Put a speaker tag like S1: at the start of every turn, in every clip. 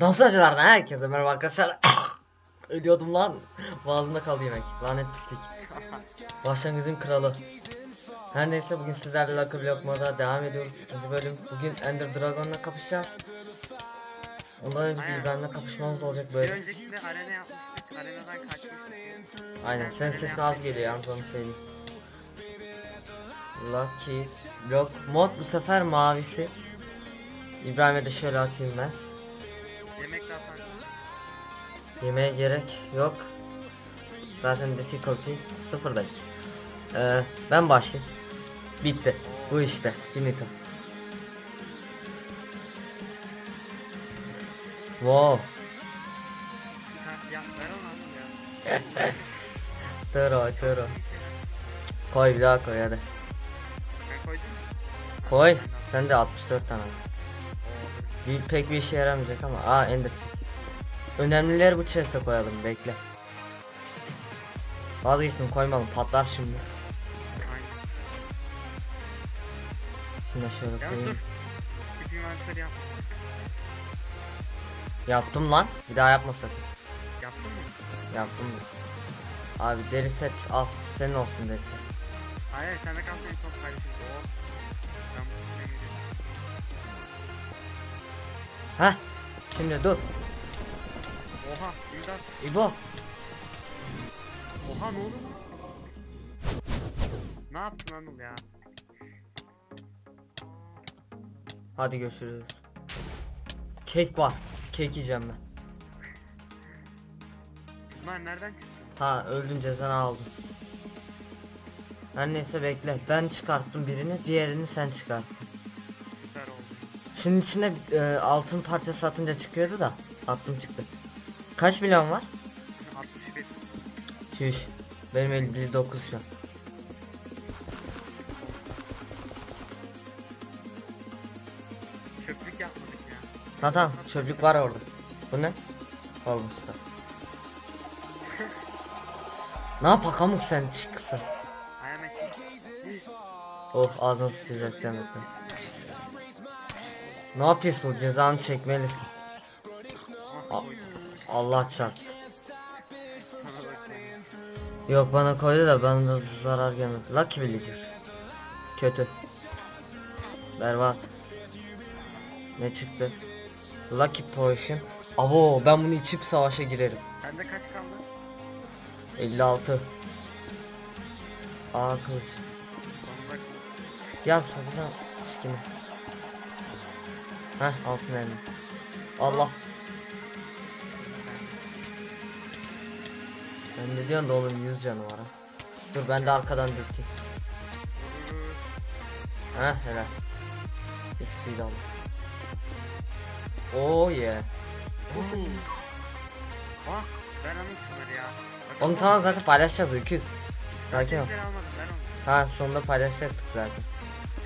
S1: Dostlardan herkese merhaba arkadaşlar. Ölüyordum lan. Boğazımda kaldı yemek. Lanet pislik. Başlangıcın kralı. Her neyse bugün sizlerle Lucky Block devam ediyoruz. İkinci bölüm. Bugün Ender Dragon'la kapışacağız. Ondan önce. İbrahim'le kapışmamız olacak
S2: Bir
S1: böyle.
S2: öncekinde arena yapmıştık. Arenadan.
S1: Aynen senin sesin az geliyor yalnız onu söyleyeyim. Lucky Block mod bu sefer mavisi. İbrahim'e de şöyle atayım ben.
S2: Yemek.
S1: Yemeğe gerek yok. Zaten difficulty sıfırdayız. Ee, ben başlayayım. Bitti. Bu işte. Finito. Wow.
S2: Onu ya.
S1: Tero tero. Koy bir daha koy hadi.
S2: Ben koydum mu?
S1: Koy. Sen de 64 tane. Bir, pek bir işe yaramayacak ama. Aa ender chest. Önemlileri bu chest'e koyalım bekle. Vazgeçtim koymalım patlar şimdi. Da şöyle koyayım. Yaptım lan. Bir daha yapma sakın.
S2: Yaptın mı?
S1: Yaptım. Abi deri set al. Senin olsun deri set.
S2: Hayır sen de kalsın en. Ben bu üstüne geliyorum.
S1: Heh. Şimdi dur.
S2: Oha imdat.
S1: İbo.
S2: Oha ne oldu? Ne yaptın Anıl ya?
S1: Hadi görüşürüz. Kek var. Kek yiyeceğim ben.
S2: Bunlar nereden çıktı?
S1: Ha öldüm cezanı aldım. Her neyse bekle. Ben çıkarttım birini. Diğerini sen çıkarttın.
S2: Süper oldu.
S1: Şunun içine e, altın parçası atınca çıkıyordu da. Attım çıktı. Kaç milyon var?
S2: 61.
S1: Şuş. Benim 59 şu an.
S2: Çöplük yapmadık ya.
S1: Tamam tamam çöplük var orada. Bu ne? Olmuştu. Ne yap Hakamuk sen çıksın.
S2: Ayağına
S1: Oh ağzın sıcak demekten. Ne yapıyorsun cezanı çekmelisin. A-. Allah çarptı. Yok bana koydu da bana da zarar gelmedi. Lucky Villager. Kötü. Berbat. Ne çıktı? Lucky Potion. Abo ben bunu içip savaşa girerim.
S2: Sende kaç kaldı?
S1: 56. Aa kılıç. Gel sabına sikine. Heh altın elma. Allah. Ben de diyorsun da oğlum 100 canı var ha. Dur ben de arkadan dürteyim. Heh helal. XP de aldım. Oh yeah.
S2: Ah ben Anıl şunları ya.
S1: Oğlum tamam zaten paylaşacağız öküz. Sakin ol.
S2: Onu.
S1: Ha sonunda paylaşacaktık zaten.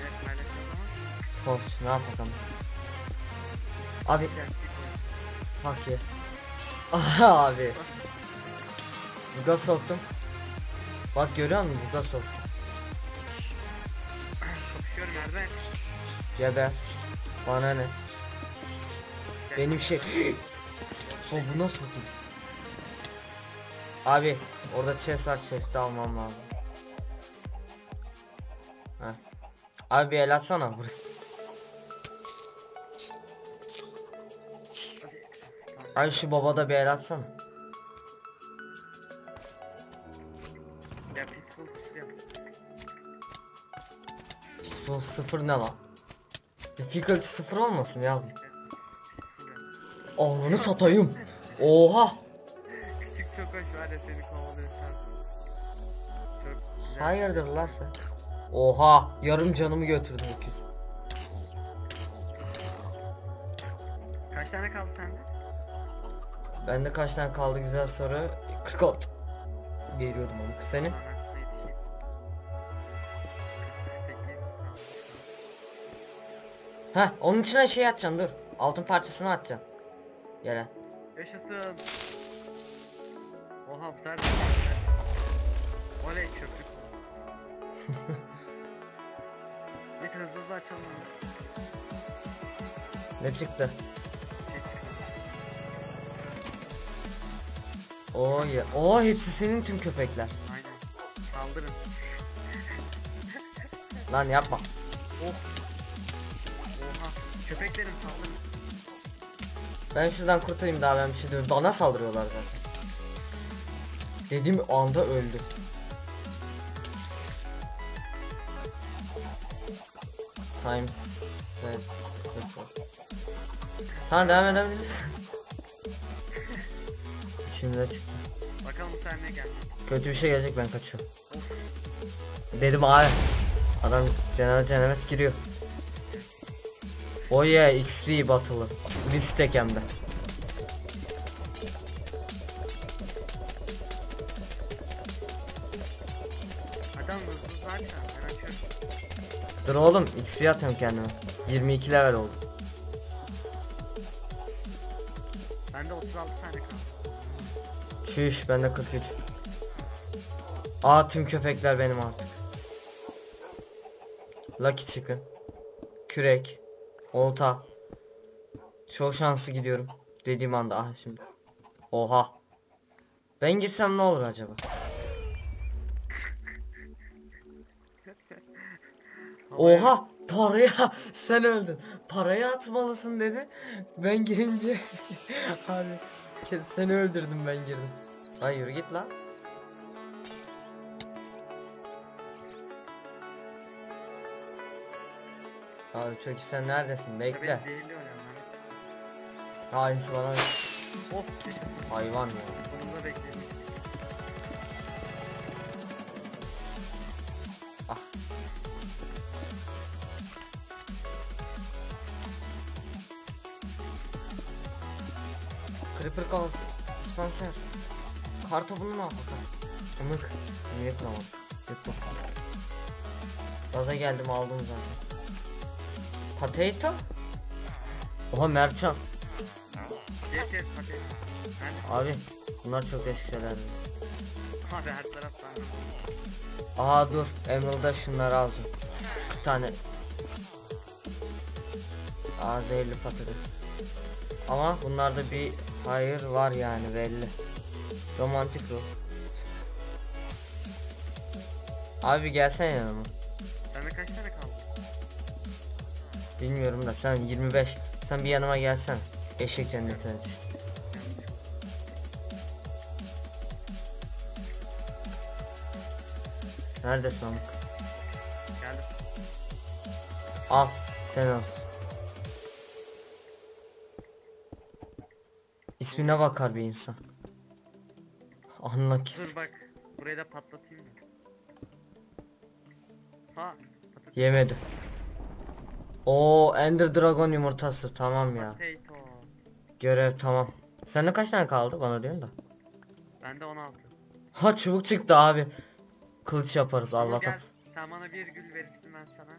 S2: Evet paylaşacağız ama.
S1: Hoş ne yapalım. Abi. Hak ye. Aha abi. Buga soktum. Bak görüyor musun buga soktum.
S2: Kapışıyorum nerede?
S1: Geber. Bana ne? Benim şey. o bu nasıl oldu? Abi orada chest var chest'i almam lazım. Heh. Abi bir el atsana buraya. Abi şu baba da bir el atsana.
S2: Ya. Pistol
S1: sıfır ne lan? Difficulty sıfır olmasın ya. Ağrını satayım. Oha.
S2: Çok hoş var ya seni kovalıyorsan. Çok güzel.
S1: Hayırdır lan sen? Oha yarım canımı götürdün öküz.
S2: Kaç tane kaldı sende?
S1: Bende kaç tane kaldı güzel soru. 46. Geliyordum ama senin.
S2: Bana ne yetişeyim? 48.
S1: Heh onun içine şey atacaksın dur. Altın parçasını atacaksın. Gel.
S2: Yaşasın. Oha bu sefer de Oley çöplük Neyse hızlı hızlı açalım.
S1: Ne çıktı? Oo ya. Oo hepsi senin tüm köpekler.
S2: Aynen. Saldırın.
S1: Lan yapma.
S2: Oh. Oha. Köpeklerim saldırın.
S1: Ben şuradan kurtulayım daha ben bir şey diyorum. Bana saldırıyorlar zaten. Dediğim anda öldü. Times set sıfır. Tamam devam edebiliriz. Şimdi çıktı.
S2: Bakalım bu sefer ne geldi.
S1: Kötü bir şey gelecek ben kaçıyorum. Dedim abi. Adam cennet cennet giriyor. Oh yeah XP batılı. Bir stack hem de. Oğlum XP atıyorum kendime. 22 level oldu.
S2: Bende 36 tane kaldı.
S1: Çüş bende 43. Aa tüm köpekler benim artık. Lucky Chicken. Kürek. Olta. Çok şanslı gidiyorum. Dediğim anda ah şimdi. Oha. Ben girsem ne olur acaba? Oha paraya sen öldün. Parayı atmalısın dedi. Ben girince abi seni öldürdüm ben girdim. Yürü git lan. Abi iyi sen neredesin? Bekle.
S2: ya.
S1: Aynısı bana hayvan ya.
S2: Sonunda bekledim.
S1: Ah. Creeper kafası. Spencer. Kartopunu ne yapalım? Amık. Niye kıramadım? Yutma. Gaza geldim aldım zaten. Potato? Oha Mertcan.
S2: Yes yes patates. Nerede?
S1: Abi bunlar çok değişik şeyler.
S2: Abi her taraftan.
S1: Aha dur Emerald'da şunları alacağım. 40 tane. Aa zehirli patates. Ama bunlarda bir hayır var yani belli. Romantik ruh. Abi gelsene yanıma.
S2: Sende kaç tane kaldı?
S1: Bilmiyorum da sen 25. Sen bir yanıma gelsen. Eşek cennetine düş.
S2: Yanlış.
S1: Neredesin amk?
S2: Geldim.
S1: Al sen olsun. İsmine bakar bir insan. Anla ki.
S2: Dur bak. Burayı da patlatayım mı? Ha. Patates.
S1: Yemedi. O Ender Dragon yumurtası tamam ya.
S2: Potato.
S1: Görev tamam. Sende kaç tane kaldı bana diyorsun da.
S2: Bende 16.
S1: Ha çubuk çıktı abi. Kılıç yaparız
S2: Ama
S1: Allah'tan.
S2: Gel. Sen bana bir gül verirsin ben sana.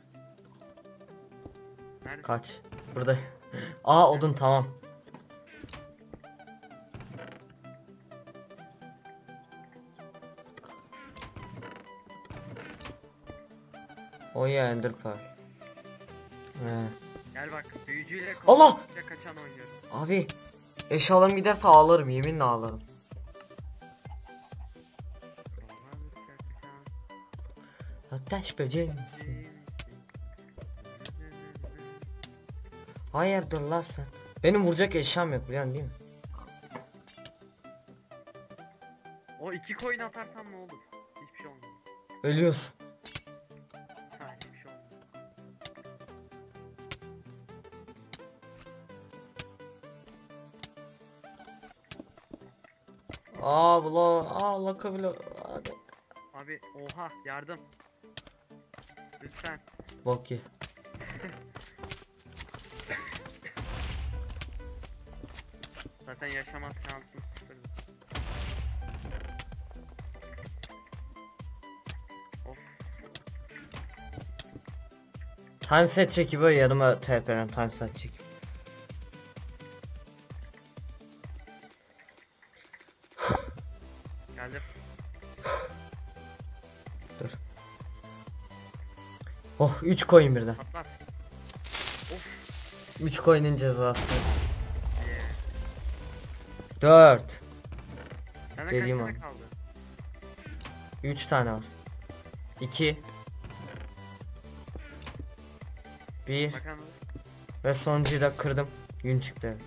S2: Nerede?
S1: Kaç? Burada. Aa odun tamam. O ya Ender Pearl. He.
S2: Gel bak. Büyücüyle
S1: Allah!
S2: kaçan oynuyorum.
S1: Abi eşyalarım giderse ağlarım yeminle ağlarım. Ateş böceği misin? Hayırdır lan sen? Benim vuracak eşyam yok biliyorsun değil mi?
S2: O iki coin atarsam ne olur? Hiçbir şey olmaz.
S1: Ölüyorsun. Lakabilo. Hadi.
S2: Abi oha yardım. Lütfen.
S1: Bok ye.
S2: Zaten yaşamaz şansın sıfır. Of.
S1: Time set çekip yanıma TP'den time set çekip. Oh 3 coin birden.
S2: Patlat. Of.
S1: 3 coin'in cezası.
S2: Yeah.
S1: 4.
S2: Sende
S1: Dediğim an.
S2: tane kaldı?
S1: 3 tane var. 2 1
S2: Bakalım.
S1: ve sonuncuyu da kırdım. Gün çıktı.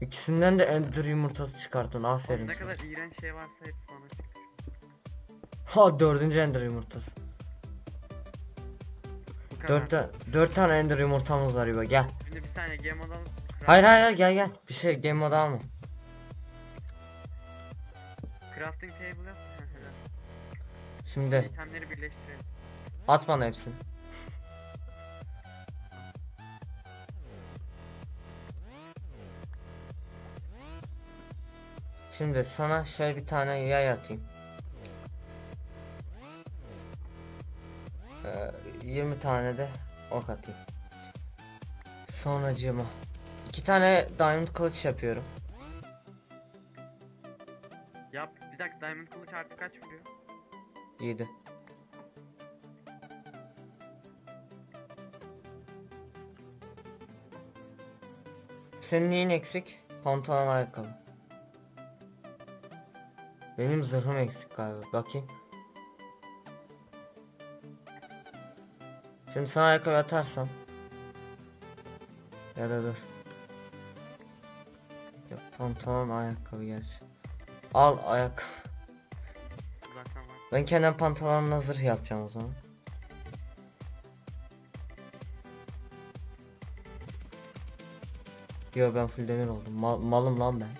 S1: İkisinden de ender yumurtası çıkartın. Aferin
S2: Oğlum ne
S1: sana.
S2: kadar iğrenç şey varsa hepsi.
S1: Ha dördüncü ender yumurtası.
S2: Bu kadar.
S1: Dört, ta- dört tane ender yumurtamız var İbo gel.
S2: Şimdi bir saniye game mode'dan
S1: Hayır hayır hayır, gel gel. Bir şey game mode alma.
S2: Crafting table yap.
S1: Şimdi
S2: İtemleri birleştirelim.
S1: at bana hepsini. Şimdi sana şöyle bir tane yay atayım. 20 tane de ok atayım. Sonracığıma. iki tane diamond kılıç yapıyorum.
S2: Yap. Bir dakika diamond kılıç artı kaç vuruyor?
S1: 7. Senin neyin eksik? Pantolon ayakkabı. Benim zırhım eksik galiba. Bakayım. Şimdi sana ayakkabı atarsam. Ya da dur. Yok pantolon ayakkabı gerçi. Al ayakkabı. Ben kendim pantolonla zırh yapacağım o zaman. Yo ben full demir oldum. Mal- malım lan ben.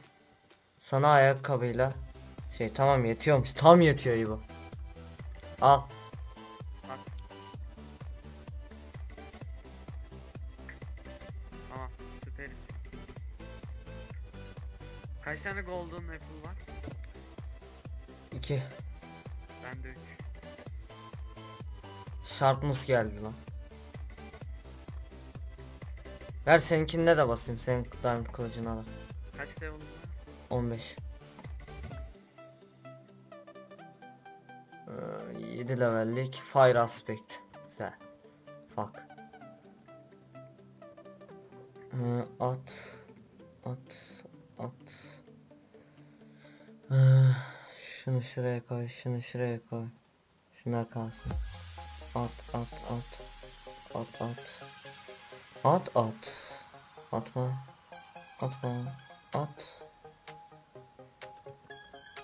S1: Sana ayakkabıyla şey tamam yetiyormuş. Tam yetiyor İbo. Al. Sharpness geldi lan. Ver seninkinde de basayım. Senin diamond kılıcını al.
S2: Kaç level var?
S1: 15. Ee, 7 levellik fire aspect. Güzel. Fuck. Ee, at. At. At. Ee, şunu şuraya koy. Şunu şuraya koy. Şuna kalsın. At at at. At at. At at. Atma. Atma. At.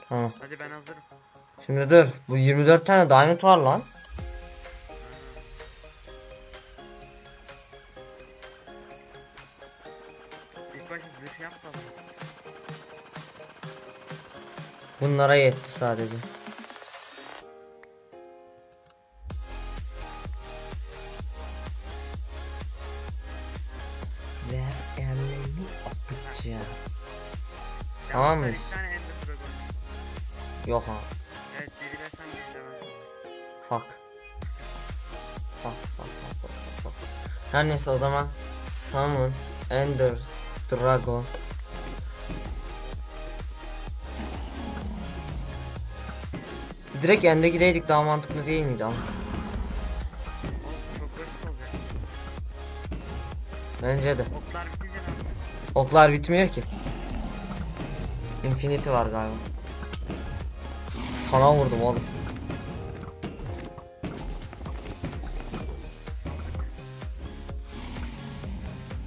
S1: Tamam.
S2: Hadi ben hazırım.
S1: Şimdi dur. Bu 24 tane diamond var lan.
S2: İlk başta zırh.
S1: Bunlara yetti sadece. Öpeceğim.
S2: Ya
S1: Tamam mıyız? Yok ha.
S2: Evet biri.
S1: Fuck. Fuck fuck fuck fuck fuck. Her neyse o zaman Summon Ender Dragon Direkt ende gideydik daha mantıklı değil miydi ama? Bence de.
S2: Oklar?
S1: Oklar bitmiyor ki. Infinity var galiba. Sana vurdum oğlum.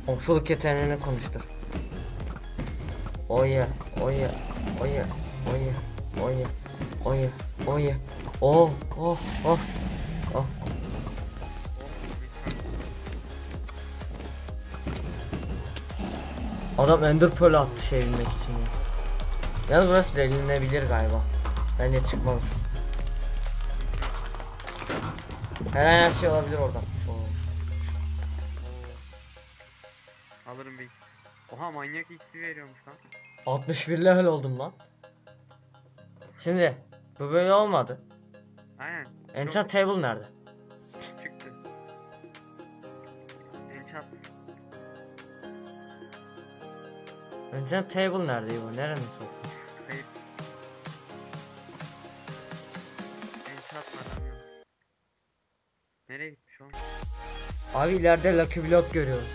S1: Okçuluk yeteneğini konuştur. Oye, oye, oye, oye, oye, oye. Oh, oh, oh, oh. Adam Ender Pearl attı şey bilmek için ya. Yalnız burası delinebilir galiba. Bence çıkmalısın. Her her şey olabilir oradan. Oo.
S2: Alırım bir. Oha manyak XP veriyormuş lan.
S1: 61 level oldum lan. Şimdi bu böyle olmadı.
S2: Aynen.
S1: Enchant table nerede? Antenna table nerede bu? Nereye sokmuş?
S2: Nereye gitmiş oğlum?
S1: Abi ileride Lucky Block görüyorum.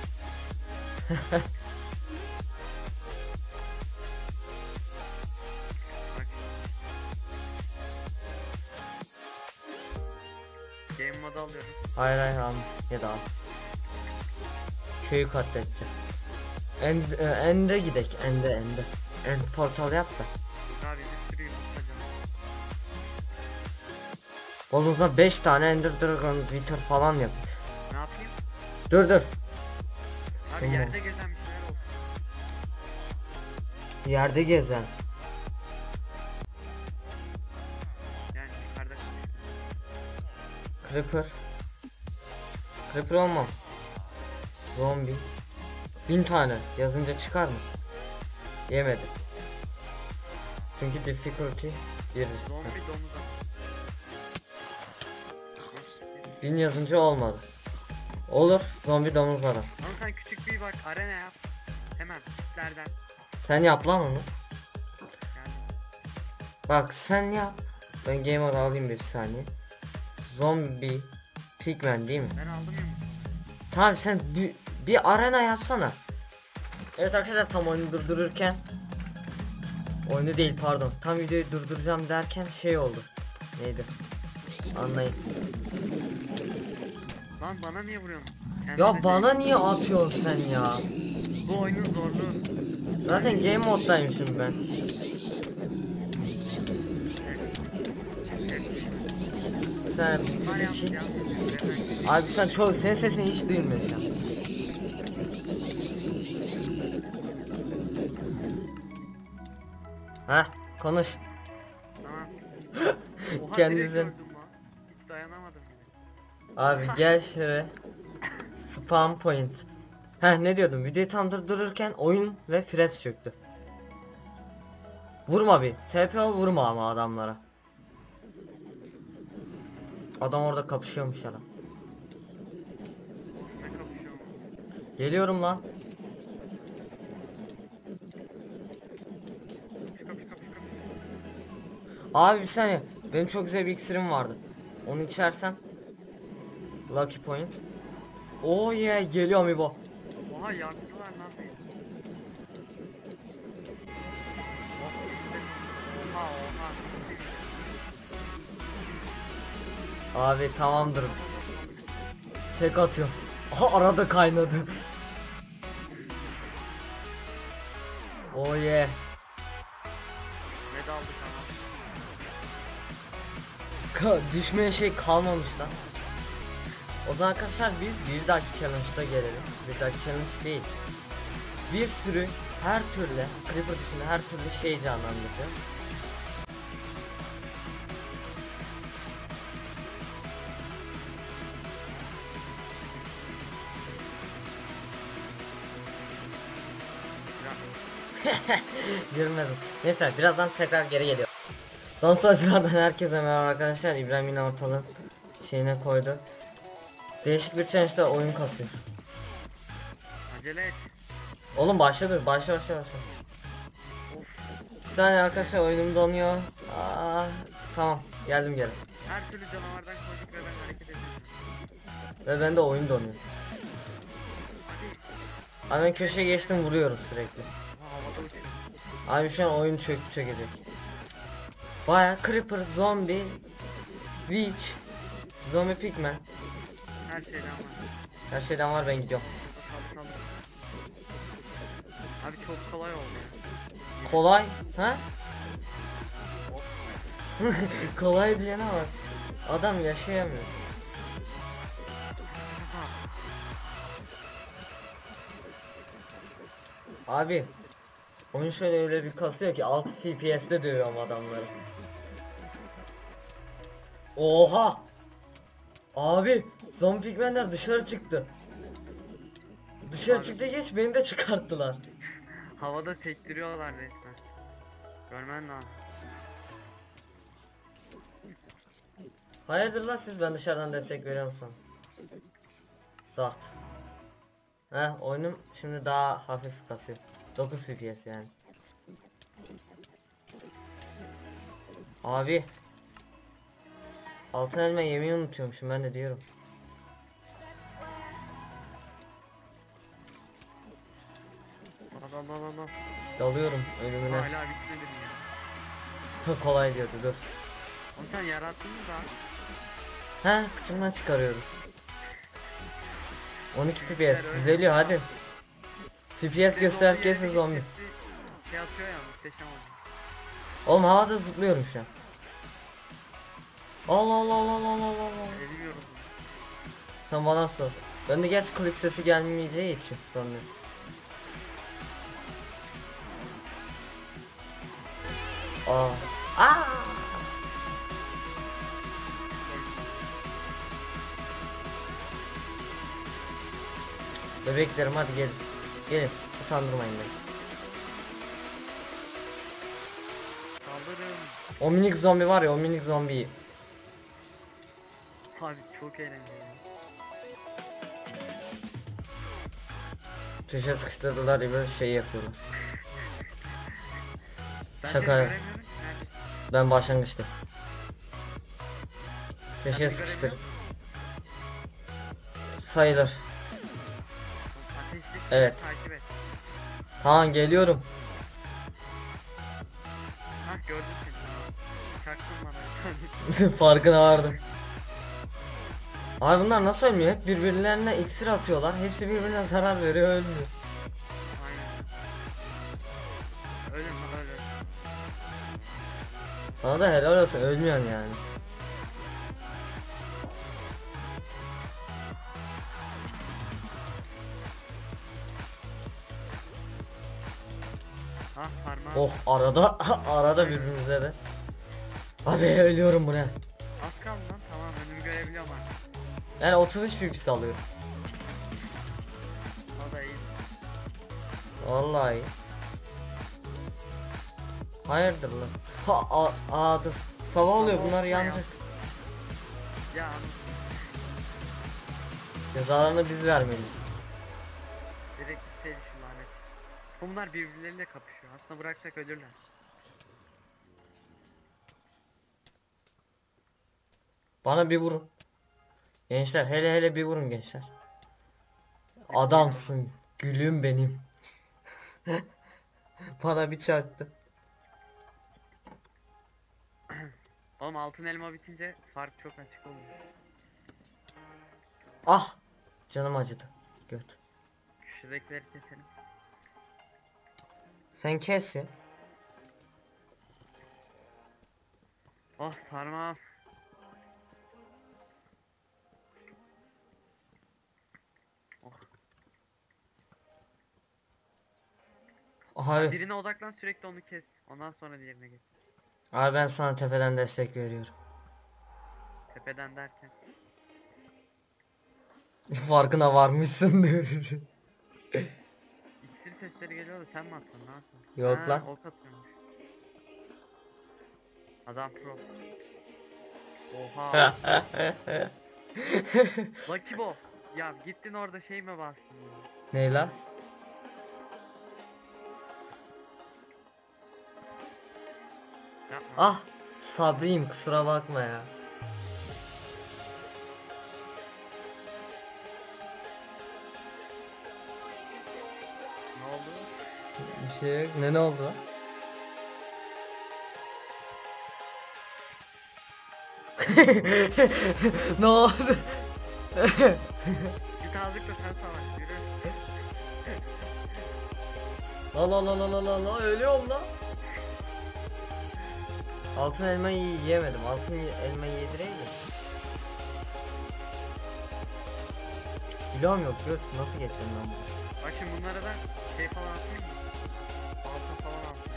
S2: Game mod alıyorum.
S1: Hayır hayır al ya da al. Köyü katledeceğim. End, e, ende gidek. Ende ende. End portal yap da. Oğlum 5 tane Ender Dragon Wither falan yap.
S2: Ne yapayım?
S1: Dur dur.
S2: Abi
S1: Tamam.
S2: yerde gezen bir şeyler olsun.
S1: Yerde gezen.
S2: Yani yukarıda
S1: Creeper. Creeper olmaz. Zombi. Bin tane yazınca çıkar mı? Yemedim. Çünkü difficulty bir. Bin yazınca olmadı. Olur zombi domuz.
S2: Ama sen küçük bir bak arena yap. Hemen çitlerden.
S1: Sen yap lan onu.
S2: Yani
S1: Bak sen yap. Ben gamer alayım bir saniye. Zombi Pigman değil mi?
S2: ben aldım yumurta.
S1: Tamam sen bir, arena yapsana. Evet arkadaşlar tam oyunu durdururken Oyunu değil pardon. Tam videoyu durduracağım derken şey oldu. Neydi? Anlayın.
S2: Lan bana niye vuruyorsun? Kendine
S1: Ya bana niye atıyorsun sen ya?
S2: Bu oyunun zorluğu.
S1: Zaten game moddaymışım ben. Sen sürü
S2: yaptı
S1: şey-
S2: ya.
S1: Abi sen çok senin sesin hiç duyulmuyor şu an. Konuş.
S2: Tamam. Oha
S1: Kendinize-.
S2: Hiç dayanamadım bile.
S1: Abi gel şöyle. Spam point. Heh ne diyordum videoyu tam durdururken oyun ve fret çöktü. Vurma bir. TP ol vurma ama adamlara. Adam orada kapışıyormuş adam. Geliyorum lan. Abi bir saniye. Benim çok güzel bir iksirim vardı. Onu içersem. Lucky point. Oh yeah geliyor mi bu?
S2: Oha yaktılar lan beni. Oha oha.
S1: Abi tamamdır. Tek atıyor. Aha arada kaynadı. Oh yeah.
S2: Ne daldık ama.
S1: Ka düşmeye şey kalmamış lan. O zaman arkadaşlar biz bir dahaki challenge'da gelelim. Bir dahaki challenge değil. Bir sürü her türlü Creeper dışında her türlü şey canlandıracağız. Girmez. Neyse birazdan tekrar geri geliyor. Dostlardan herkese merhaba arkadaşlar. İbrahim yine ortalığın şeyine koydu. Değişik bir challenge'da oyun kasıyor.
S2: acele et.
S1: Oğlum başladı. Başla başla başla. Bir saniye arkadaşlar oyunum donuyor. Aa, tamam geldim geri.
S2: Her türlü canavardan koyduk ve ben hareket ediyorum.
S1: Ve ben de oyun donuyor. Abi ben köşeye geçtim vuruyorum sürekli. Abi şu an oyun çöktü çökecek. Baya Creeper, Zombie, Witch, Zombie Pigman.
S2: Her şeyden var.
S1: Her şeyden var ben gidiyorum.
S2: Abi çok kolay oldu ya.
S1: Kolay, ha? Kolay diyene bak. Adam yaşayamıyor. Abi oyun şöyle öyle bir kasıyor ki 6 FPS'te dövüyorum adamları. Oha! Abi zombi pigmenler dışarı çıktı. Dışarı çıktı geç beni de çıkarttılar.
S2: Havada sektiriyorlar resmen. Görmen lazım.
S1: Hayırdır lan siz ben dışarıdan destek veriyorum sana. Zart. Heh oyunum şimdi daha hafif kasıyor. 9 FPS yani. Abi. Altın elma yemeği unutuyormuşum ben de diyorum. Dalıyorum ölümüne.
S2: Hala bitmedi ya.
S1: Kolay diyordu dur.
S2: Onu sen yarattın mı daha?
S1: Ha kıçımdan çıkarıyorum. 12 FPS düzeliyor hadi. Şey
S2: FPS
S1: göster kesin zombi.
S2: Şey atıyor ya muhteşem oldu.
S1: Oğlum havada zıplıyorum şu an. Allah Allah Allah Allah Allah Allah.
S2: Eliyorum.
S1: Sen bana sor. Ben de gerçi klik sesi gelmeyeceği için sanıyorum. Aa. Aa. Bebeklerim hadi gelin. Gelin. Utandırmayın beni. O minik zombi var ya o minik zombiyi.
S2: Abi çok eğlenceli.
S1: Köşeye sıkıştırdılar böyle şey yapıyorlar.
S2: Ben
S1: Şaka
S2: seni
S1: yap-
S2: göremiyorum ki, neredesin?
S1: Ben başlangıçta.
S2: Ben
S1: Köşeye
S2: seni
S1: sıkıştır. Sayılır.
S2: Ateşli
S1: Evet.
S2: takip et.
S1: Tamam geliyorum.
S2: Hah gördüm seni. Çaktın bana bir tane.
S1: Farkına vardım. Abi bunlar nasıl ölmüyor? Hep birbirlerine iksir atıyorlar. Hepsi birbirine zarar veriyor ölmüyor.
S2: Aynen. Ölüm ölüm.
S1: Sana da helal olsun ölmüyorsun yani.
S2: Parmağım.
S1: Oh arada arada birbirimize de. Abi ölüyorum bu ne?
S2: Az kaldı lan tamam önümü görebiliyorum artık.
S1: Yani 33 pipis alıyorum. Vallahi. Hayırdır lan? Ha a, aa dur. Sabah oluyor bunlar yanacak.
S2: Ya.
S1: Cezalarını biz vermeliyiz.
S2: Direkt gitseydi şu lanet. Bunlar birbirleriyle kapışıyor. Aslında bıraksak ölürler.
S1: Bana bir vurun. Gençler hele hele bir vurun gençler. Adamsın. Gülüm benim. Bana bir çaktı.
S2: Oğlum altın elma bitince fark çok açık oluyor.
S1: Ah! Canım acıdı. Göt.
S2: Şuradakileri keselim.
S1: Sen kes ya.
S2: Oh parmağım.
S1: Abi,
S2: Birine odaklan sürekli onu kes. Ondan sonra diğerine geç.
S1: abi ben sana tepeden destek veriyorum.
S2: Tepeden derken.
S1: Farkına varmışsındır.
S2: İksir sesleri geliyor da sen mi attın ne yaptın?
S1: Yok
S2: Ha,
S1: lan.
S2: Ok atıyormuş. Adam pro. Oha. Lucky Bo. Ya gittin orada şey mi bastın ya?
S1: Ney la? Ah! Sabriyim kusura bakma ya.
S2: Ne oldu?
S1: Bir şey yok. Ne ne oldu? ne oldu?
S2: Git azıcık da sen savaş yürü.
S1: La la la la la la ölüyorum lan. Altın elmayı yiyemedim. Altın elmayı yedireydim. Bilmiyorum yok göt nasıl geçeceğim ben bunu?
S2: Bak şimdi bunlara da şey falan atayım mı? Balta falan atayım.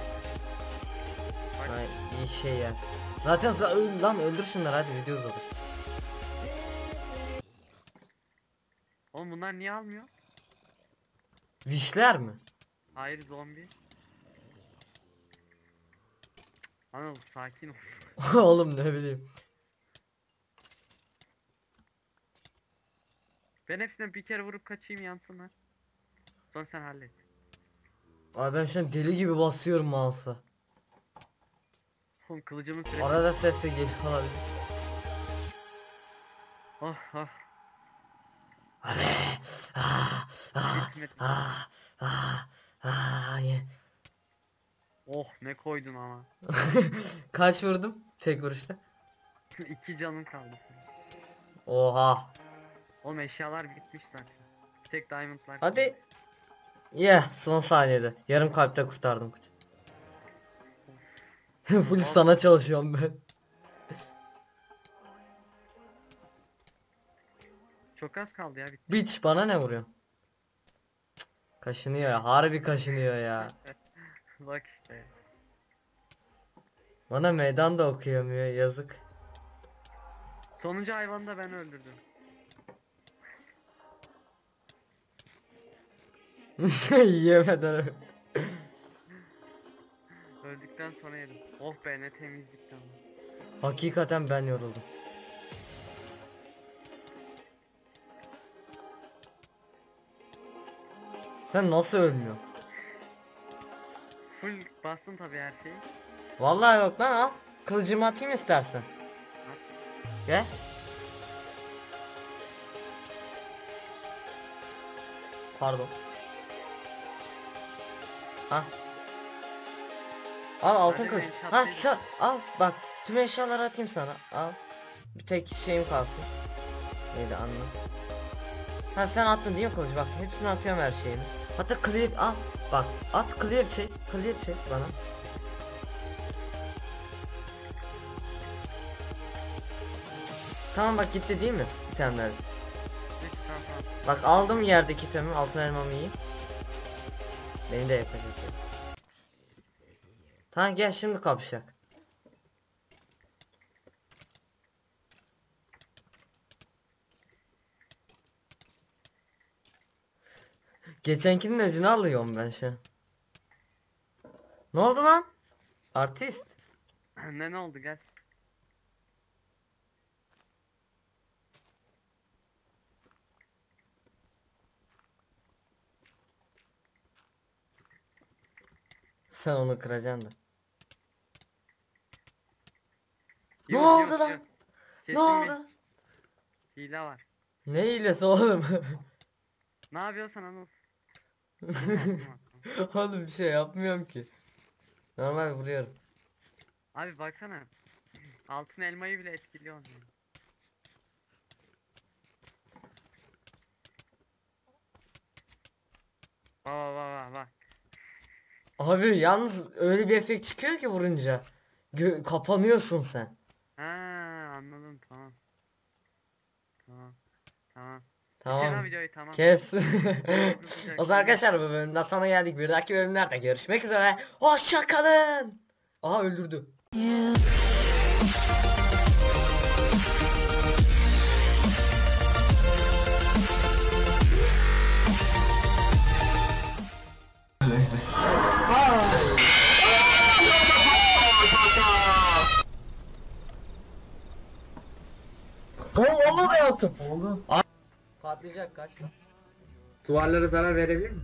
S1: Ha, iyi şey yersin. Zaten za- öl lan öldür şunları hadi video uzadı.
S2: oğlum bunlar niye almıyor?
S1: Vişler mi?
S2: Hayır zombi. Anıl sakin ol.
S1: Oğlum ne bileyim.
S2: Ben hepsine bir kere vurup kaçayım yansınlar. Sonra sen hallet.
S1: Abi ben şu an deli gibi basıyorum mouse'a.
S2: Oğlum kılıcımın süresi.
S1: Arada ses de geliyor olabilir.
S2: Oh oh.
S1: Abi. Ah, ah, ah, ah, ye.
S2: Oh ne koydun ama.
S1: Kaç vurdum tek vuruşta?
S2: İki canın kaldı senin.
S1: Oha.
S2: Oğlum eşyalar bitmiş zaten. Bir tek diamondlar.
S1: Hadi. Yeah son saniyede. Yarım kalpte kurtardım kutu. Full sana çalışıyorum ben.
S2: Çok az kaldı ya bitti.
S1: Biç bana ne vuruyor? Cık, Kaşınıyor ya. Harbi kaşınıyor ya.
S2: Bak işte.
S1: Bana meydan da okuyamıyor yazık.
S2: Sonuncu hayvanı da ben öldürdüm.
S1: Yemeden öldü.
S2: Öldükten sonra yedim. Oh be ne temizlikten.
S1: Hakikaten ben yoruldum. Sen nasıl ölmüyorsun?
S2: Full bastım tabii her şeyi.
S1: Vallahi yok lan al. Kılıcımı atayım istersen.
S2: At.
S1: Gel. Pardon. Ha. Al altın
S2: Hadi
S1: kılıç.
S2: ben
S1: Ha sen al bak tüm eşyaları atayım sana. Al. Bir tek şeyim kalsın. Neydi anla. Ha sen attın değil mi kılıç? Bak hepsini atıyorum her şeyini. Hatta clear al. Bak at clear şey. Clear şey bana. Tamam bak gitti değil mi?
S2: Tamam.
S1: Bak aldım yerdeki temi altın elmamı yiyeyim. Beni de yapacak. ya. Tamam gel şimdi kapışacak. Geçenkinin öcünü alıyorum ben şu an. Ne oldu lan? Artist.
S2: ne ne oldu gel.
S1: Sen onu kıracaksın da. Ne
S2: Yok,
S1: oldu
S2: yok,
S1: lan?
S2: yok.
S1: Ne oldu?
S2: hile var.
S1: Ne hilesi oğlum?
S2: Ne yapıyorsan Anıl.
S1: Oğlum bir şey yapmıyorum ki. Normal vuruyorum.
S2: Abi baksana. Altın elmayı bile etkiliyor onu. Bak bak bak.
S1: Abi yalnız öyle bir efekt çıkıyor ki vurunca. Gö- kapanıyorsun sen.
S2: Ha anladım tamam. Tamam. Tamam.
S1: Tamam.
S2: Tamam. videoyu tamam.
S1: Kes. O zaman arkadaşlar bu bölümden sonra geldik. Bir dahaki bölümlerde görüşmek üzere. Hoşça kalın. Aha öldürdü. Oğlum onu da yaptım.
S3: Oldu.
S1: Patlayacak kaç lan.
S3: Duvarlara zarar verebilir mi?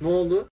S3: Ne oldu?